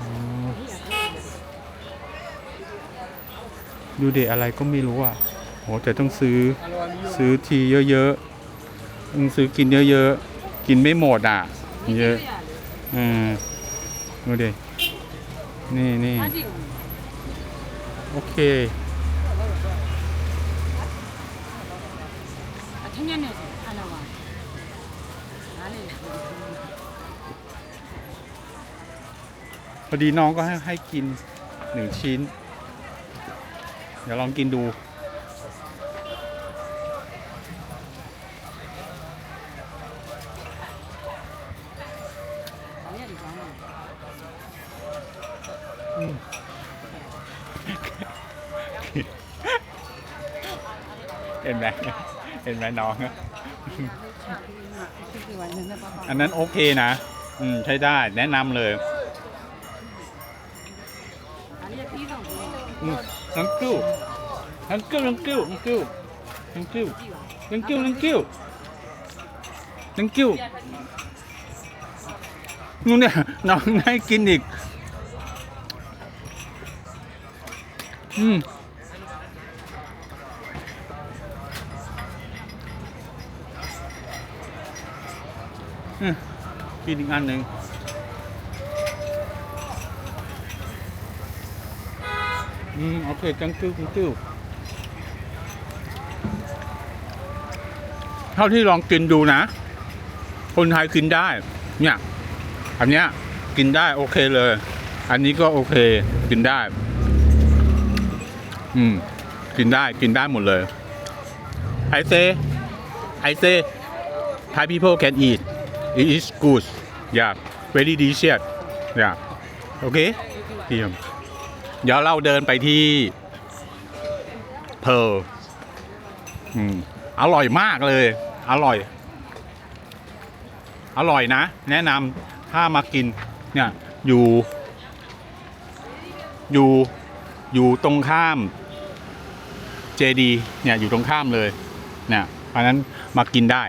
อ๋อดูเด็อะไรก็ไม่รู้อ่ะโหแต่ต้องซื้อ ซื้อทีเยอะๆต้องซื้อกินเยอะๆ กินไม่หมดอ่ะ เยอะอืมดูดิ นี่นี่โอเค 아, 청년이어서 하나와. 나는 พอดีน้องก็ให้ให้กินหนึ่งชิ้น เดี๋ยวลองกินดู เห็นไหมเห็นไหมน้องอันนั้นโอเคนะ อืม ใช้ได้แนะนำเลย thank you thank you thank you thank you thank you thank you thank you thank you นู่นเนี่ยน้องได้กินอีกอืมอืมกินอีกอันหนึ่ง อืมโอเคจังกิ้วจังกิ้วเท่าที่ลองกินดูนะ คนไทยกินได้ เนี่ย อันเนี้ยกินได้โอเคเลย อันนี้ก็โอเค กินได้ อืม กินได้ กินได้หมดเลย I say I say Thai people can eat it is good yeah very delicious yeah โอเคเยี่ยม เดี๋ยวเราเดินไปที่เพลอืมอร่อยมากเลย อร่อย อร่อยนะ แนะนำถ้ามากิน เนี่ย อยู่ อยู่ อยู่ตรงข้าม เจดี เนี่ย อยู่ตรงข้ามเลย เนี่ยเพราะนั้นมากินได้